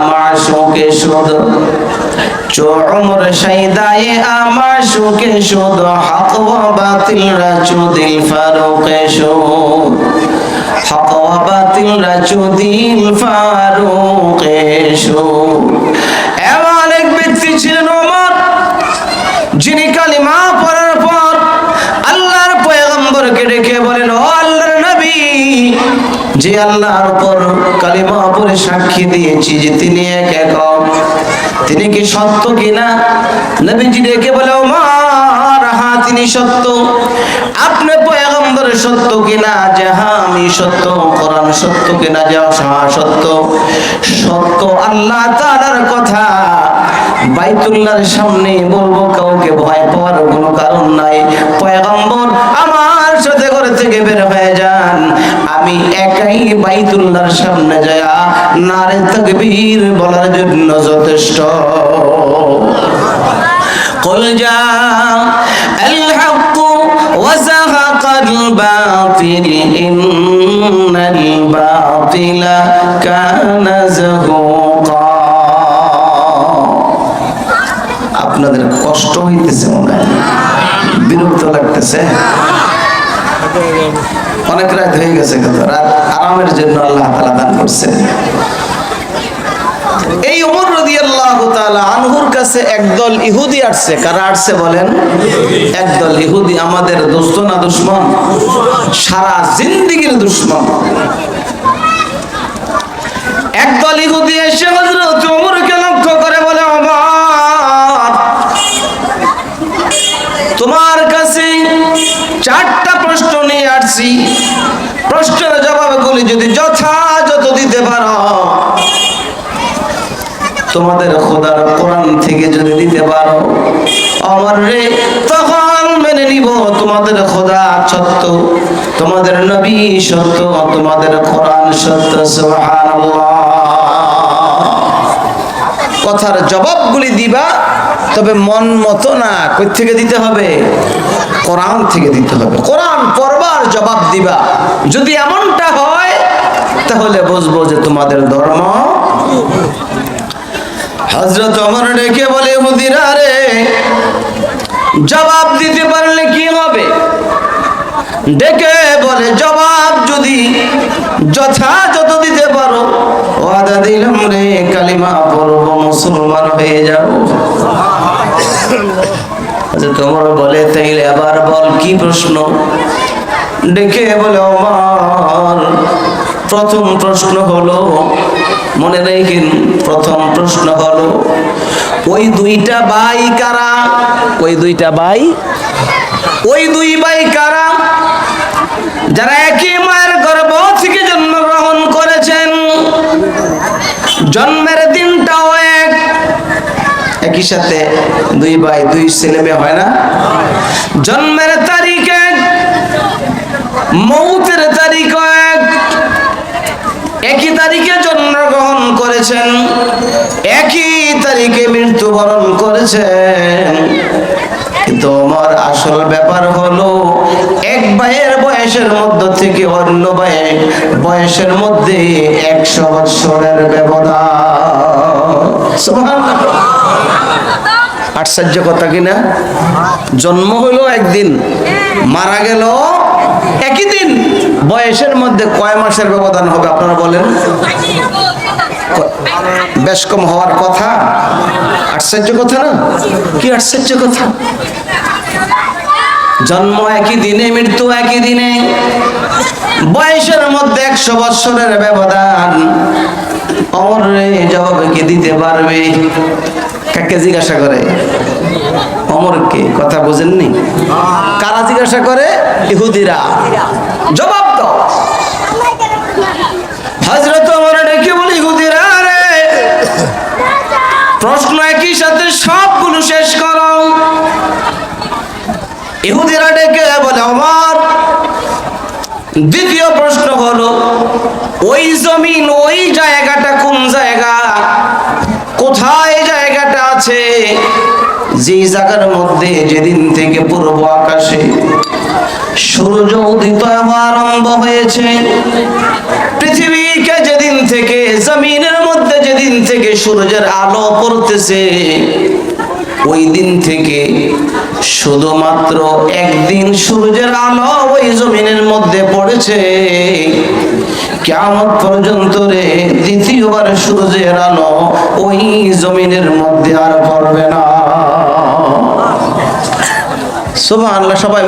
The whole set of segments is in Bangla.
আমার শোকে আমার শোকে বাতিল রাচুদিল ফারুকে বাতিল রাচুদিল ফারুকে এমন এক ব্যক্তি ছিলেন যিনি কালিমা পড়ার পর আল্লাহর পয়গম্বরকে ডেকে বলেন যে আল্লাহর উপর কালিমা পড়ে সাক্ষী দিয়েছি যে তিনি এক একক। তিনি কি সত্য কিনা নবীজি ডেকে বলে, ওমর হ্যাঁ তিনি সত্য। আপনি পয়গম্বর সত্য কিনা যে হ্যাঁ আমি সত্য, কোরআন সত্য কিনা যে হ্যাঁ সত্য। সত্য আল্লাহ তাআলার কথা। বাইতুল্লাহর সামনে বলব, কাউকে ভয় পাওয়ার কোনো কারণ নাই। পয়গম্বর, আমার ঘরে থেকে বের হয়ে যান আমি একাই বাইতুল্লাহর সামনে যায়া নারে তাকবীর বলার জন্য যথেষ্ট قل جاء الحق وزهق الباطل إن الباطل كان زهوقا আপনাদের কষ্ট হইতেছে মনে হয় বিরক্ত লাগতেছে অনেক রাত হয়ে গেছে কিন্তু রাত আরামের জন্য আল্লাহ তাআলা দান করছেন। এই রাদিয়াল্লাহু তাআলা আনহুর কাছে একদল ইহুদি আসছে। কারা আসছে বলেন? একদল ইহুদি, আমাদের দোস্ত না দুশমন? সারা জিন্দেগীর দুশমন। একদল ইহুদি এসে ওমরকে লক্ষ্য করে বলে তোমার কাছে চারটা আসছি প্রশ্নের জবাবগুলি যদি যথাযথ দিতে পারো, তোমাদের খোদার কোরআন থেকে যদি দিতে পারো, আমার রে, তখন মেনে নিব তোমাদের খোদা সত্য, তোমাদের নবী সত্য, তোমাদের কোরআন সত্য কথার জবাবগুলি দিবা, তবে মন মতো না, কই থেকে দিতে হবে? কোরআন থেকে দিতে হবে। কোরআন পড়বার জবাব দিবা। যদি এমনটা হয়, তাহলে বুঝব যে তোমাদের ধর্ম। হজরত অমর ডেকে বলে হুদিরা রে, জবাব দিতে পারলে কি হবে? ডেকে বলে, জবাব যদি যথাযথ দিতে পারো, ওয়াদা দিলাম রে, কালিমা পড়ব, মুসলমান হয়ে যাব। তোমার বলে, তাইলে আবার বল, কি প্রশ্ন? ডেকে বলে আমার প্রথম প্রশ্ন হলো মনে রেখেন প্রথম প্রশ্ন হলো ওই দুইটা ভাই কারা? ওই দুইটা ভাই? ওই দুই ভাই কারা? যারা একই মায়ের গর্ভ থেকে জন্মগ্রহণ করেছেন। জন্মের দিনটাও এক। একই সাথে দুই ভাই দুই ছেলে মেয়ে হয় না? জন্মের এক মৌতের তারিখ এক। একই তারিখে জন্মগ্রহণ করেছেন। একই তারিখে মৃত্যুবরণ করেছেন। কিন্তু আমার আসল ব্যাপার হলো, এক ভাইয়ের বয়সের মধ্য থেকে অন্য ভাইয়ের বয়সের মধ্যে একশো বৎসরের ব্যবধান। আশ্চর্য কথা কিনা জন্ম হলো একদিন, মারা গেল একই দিন বয়সের মধ্যে কয় মাসের ব্যবধান হবে আপনারা বলেন? বেশ কম হওয়ার কথা। আশ্চর্য কথা না? কি আশ্চর্য কথা? জন্ম একই দিনে, মৃত্যু একই দিনে। বয়সের মধ্যে একশো বৎসরের ব্যবধান। অমর জবাবে কি দিতে পারবে? কাকে জিজ্ঞাসা করে? অমরকে কথা বুঝেননি? কারা জিজ্ঞাসা করে? ইহুদিরা। জবাব দাও। হজরত অমর ডেকে বলি, ইহুদিরা রে, প্রশ্ন একই সাথে সবগুলো শেষ করো। ইহুদিরা ডেকে বলে অমর দ্বিতীয় প্রশ্ন হলো, ওই জমিন, ওই যে জায়গার মধ্যে যেদিন থেকে পূর্ব আকাশে সূর্য উদিত আরম্ভ হয়েছে, পৃথিবীকে যেদিন থেকে, জমিনের মধ্যে যেদিন থেকে সূর্যের আলো পড়তেছে, ওই দিন থেকে শুধুমাত্র একদিন সূর্যের আলো ওই জমিনের মধ্যে পড়েছে। কেমন পর্যন্ত রে দ্বিতীয়বার সূর্যের আলো ওই জমিনের মধ্যে আর পড়বে না। আল্লাহ সবাই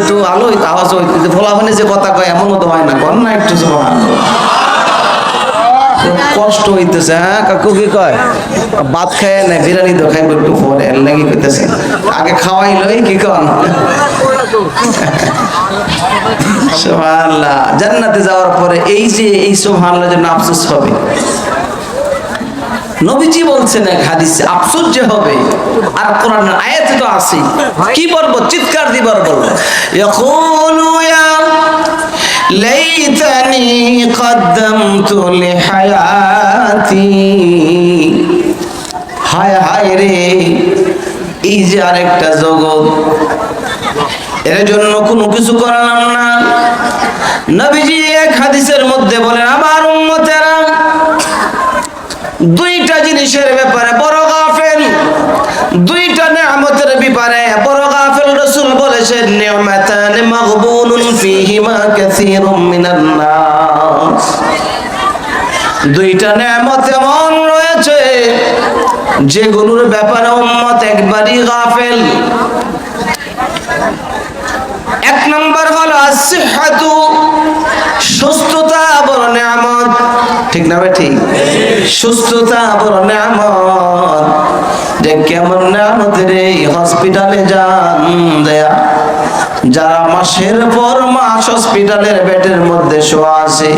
একটু আলো আওয়াজ হইতে ফলা মানে যে কথা কয়, এমনও তো হয় না। কর না একটু কষ্ট হইতেছে হ্যাঁ? কাকু কি কয়? ভাত খায় না, বিরিয়ানি তো খাইব একটু পরে। লাগি আগে খাওয়াই লই, কি কন? সুবহানাল্লাহ। জান্নাতে যাওয়ার পরে এই যে, এই সুবহানাল্লাহ জন্য আফসোস হবে নবীজি বলছেন এক হাদিসে আফসোস যে হবে। আর কোরআনের আয়াতে তো আছে কি বলব? চিৎকার দিবার বলব। ইয়াকুলু ইয়া লাইতানি কদ্দামতু লিহায়াতি। হায় হায় রে এই যে আরেকটা জগৎ। এর জন্য কোনো কিছু করলাম না। নবীজি এক হাদিসের মধ্যে বলেন দুইটা নিয়ামত এমন রয়েছে যেগুলোর ব্যাপারে উম্মত একবারই গাফেল। এক নম্বর হলো আসিহাতু সুস্থতা বড় নিয়ামত। ঠিক না ভাই? ঠিক। সুস্থতা বড় নিয়ামত। যে কেমন নিয়ামত রে হসপিটালে যান দেয়া। যারা মাসের পর মাস হসপিটালের বেডের মধ্যে শোয়া আছে,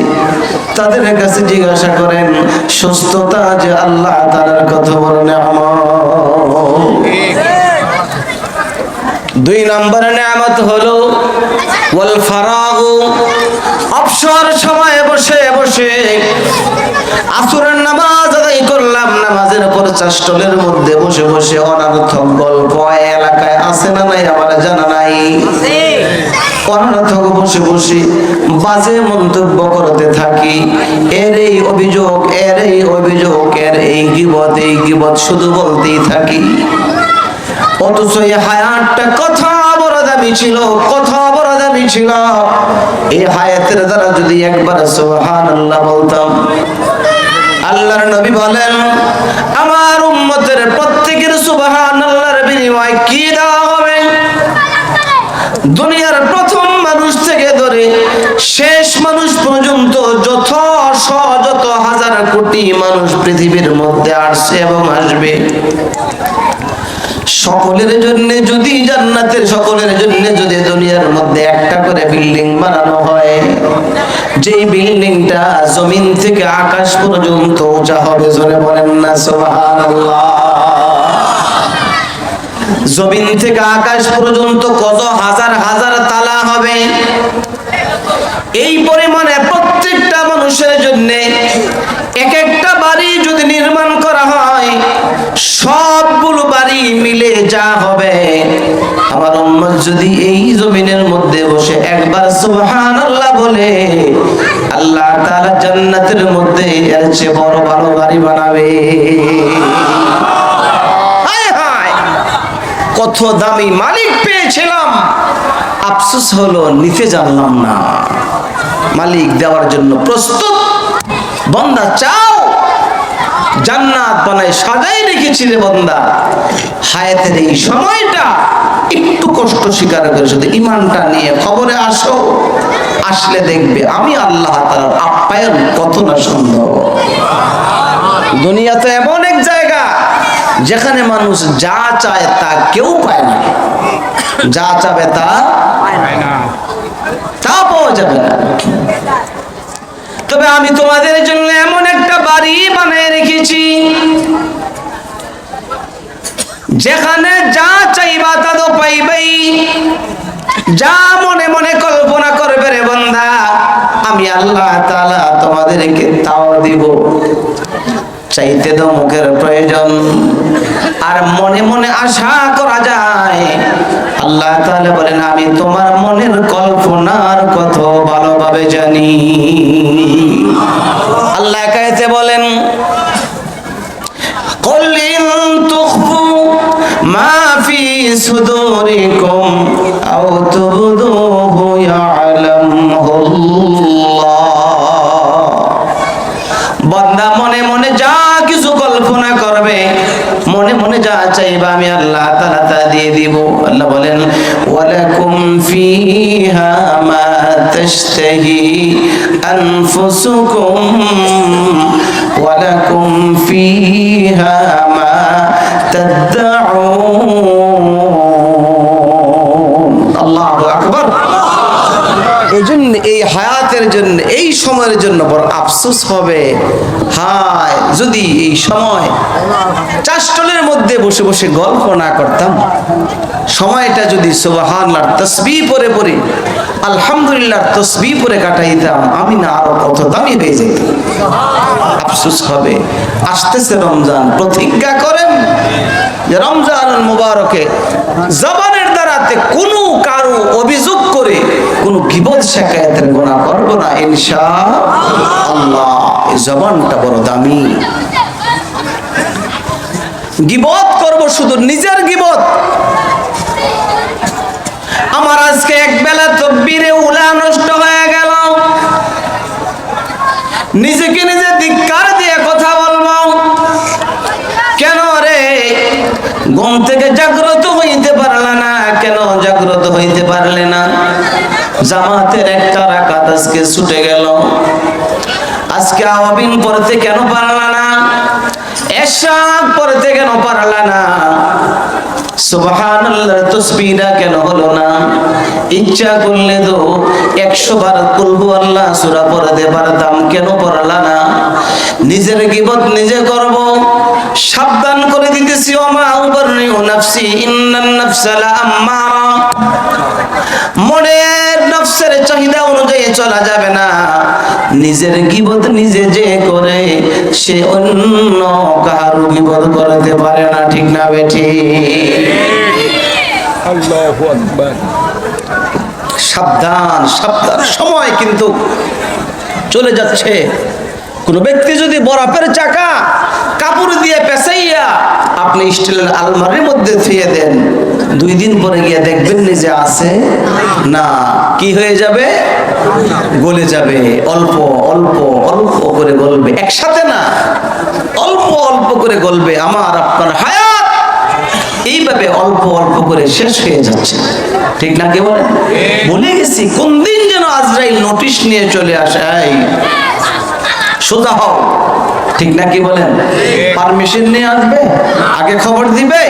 তাদের কাছে জিজ্ঞাসা করেন, সুস্থতা যে আল্লাহ তাআলার কত বড় নিয়ামত? দুই নম্বর নিয়ামত হলো, ওয়াল ফারাগু অবসর সময়ে বসে বসে আসরের নামাজ আদায় করলাম, নামাজের পর চাষ্টলের মধ্যে বসে বসে অনর্থক গল্প এলাকায় আছে না নাই আমার জানা নাই। অনর্থক বসে বসে বাজে মন্তব্য করতে থাকি। এর এই অভিযোগ এর এই অভিযোগ এর এই গিবত এই গিবত শুধু বলতেই থাকি। অথচ এই হায়াতটা কথা বড় দামি ছিল কথা বড় দামি ছিল। এই হায়াতের দ্বারা যদি একবার সুবহান আল্লাহ বলতাম আল্লাহর নবী বলেন আমার উম্মতের প্রত্যেকের সুবহান আল্লাহর বিনিময় কি দেওয়া হবে? দুনিয়ার প্রথম মানুষ থেকে ধরে শেষ মানুষ পর্যন্ত যত যত হাজার কোটি মানুষ পৃথিবীর মধ্যে আসছে এবং আসবে। সকলের জন্য যদি জান্নাতের, সকলের জন্য যদি দুনিয়ার মধ্যে একটা করে বিল্ডিং বানানো হয়, যেই বিল্ডিংটা জমিন থেকে আকাশ পর্যন্ত উঁচা হবে বলেন না, সুবহানাল্লাহ। জমিন থেকে আকাশ পর্যন্ত কত হাজার হাজার তালা হবে? এই পরিমাণে প্রত্যেকটা মানুষের জন্য এক একটা বাড়ি যদি নির্মাণ করা হয়, সবগুলো বাড়ি মিলে যা হবে। আমার উম্মত যদি এই জমিনের মধ্যে বসে একবার সুবহানাল্লাহ বলে, আল্লাহ তাআলা জান্নাতের মধ্যে এর চেয়ে বড় ভালো বাড়ি বানাবে। কত দামি মালিক পেয়েছিলাম। আফসোস হলো, নিতে জানলাম না। মালিক দেওয়ার জন্য প্রস্তুত। বন্দা, চাও? জান্নাত বানায় সাজাই রেখেছি রে বন্দা। হায়াতের এই সময়টা একটু কষ্ট স্বীকার করে শুধু ইমানটা নিয়ে খবরে আসো। আসলে দেখবে, আমি আল্লাহ তাআলার আপ্যায়ন কত না সুন্দর। দুনিয়াতে এমন এক জায়গা যেখানে মানুষ যা চায় তা কেউ পায় না। যা চাবে তা তা পাওয়া যাবে না। তবে আমি তোমাদের জন্য এমন একটা বাড়ি বানিয়ে রেখেছি। যেখানে যা চাইবা তা তো পাইবেই। যা মনে মনে কল্পনা করবে রে বন্ধা আমি আল্লাহ তাআলা তোমাদেরকে তাও দিব। চাইতে তো মুখের প্রয়োজন। আর মনে মনে আশা করা যায়। আল্লাহ তাহলে বলেন, আমি তোমার মনের কল্পনার কত ভালোভাবে জানি। আল্লাহ কাছে বলেন মাফি তুখফু মা আও তো আমি আল্লাহ তাআলা তা দিয়ে দিব। আল্লাহ বলেন, ওয়ালাকুম ফিহা মা তাশতাহি আনফুসুকুম, ওয়ালাকুম ফিহা মা তাদউন আল্লাহু আকবার। এই এই হায়াতের জন্য, এই সময়ের জন্য বড় আফসোস হবে। হায়! যদি এই সময় চাষটলের মধ্যে বসে বসে গল্প না করতাম, সময়টা যদি সুবাহান্লার তসবি পরে পরে আলহামদুলিল্লাহ তসবি পরে কাটাইতাম, আমি না আরও কত দামি হয়ে যেতাম আফসোস হবে, আসতেছে রমজান, প্রতিজ্ঞা করেন যে রমজান মুবারকে জবানের দ্বারাতে কোনো কারও অভিযোগ করে কোনো গিবত শেখায়তের গোনা করব না ইনশা আল্লাহ জবানটা বড় দামি। গিবত করব শুধু নিজের গিবত। আমার আজকে এক বেলা তকবীরে উলা নষ্ট হয়ে গেল। নিজেকে নিজে ধিক্কার দিয়ে কথা বলব। কেন রে? ঘুম থেকে জাগ্রত হইতে পারলে না। কেন জাগ্রত হইতে পারলে না? জামাতের একটা রাকাত আজকে ছুটে গেল। আজকে আওয়াবিন পড়তে কেন পারলা না? এশাক পড়তে কেন পারলা না? সুবহানাল্লাহর তাসবিহটা কেন হলো না? ইচ্ছা করলে তো 100 বার কুলহু আল্লাহ সূরা পড়তে পারতাম, কেন পড়লা না? নিজের গিবত নিজে করব। সাবধান করে দিতেছি, ওমা উবাররিউ নাফসি, ইন্নান নাফসা লাআম্মারা। মনের নফসের চাহিদা অনুযায়ী চলা যাবে না। নিজের গিবত নিজে যে করে সে অন্য কারও গিবত করতে পারে না ঠিক না বেঠি? সাবধান সাবধান। সময় কিন্তু চলে যাচ্ছে। কোন ব্যক্তি যদি বরফের চাকা আপনি স্টিলের আলমারির মধ্যে থুয়ে দেন। দুই দিন পরে গিয়ে দেখবেন নিজে আছে। না, কি হয়ে যাবে? গলে যাবে। অল্প অল্প অল্প করে গলবে। একসাথে না, অল্প অল্প করে গলবে। আমার, আপনার হায়াত! এইভাবে অল্প অল্প করে শেষ হয়ে যাচ্ছে। ঠিক না কে বলে? বলে গেছি, কোন দিন যেন আজরাইল নোটিশ নিয়ে চলে আসে? সোজা হও। ঠিক নাকি বলেন? পারমিশন নিয়ে আসবে? আগে খবর দিবে?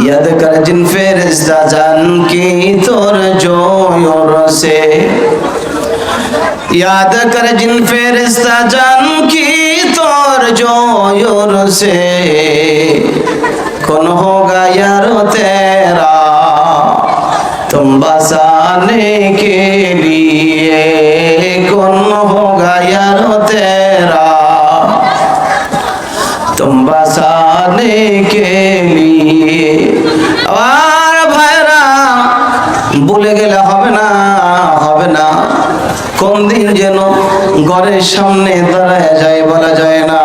ইয়াদ কর জিন ফেরেশতা জান কি তোর জয়র সে ইয়াদ কর জিন ফেরেশতা জান কি তোর জয়র সে কোন হোগা ইয়ার তেরা তুম বাসানে কে লিয়ে কোন হোগা ইয়ার তেরা ঘরের সামনে দাঁড়ায় যায় বলা যায় না।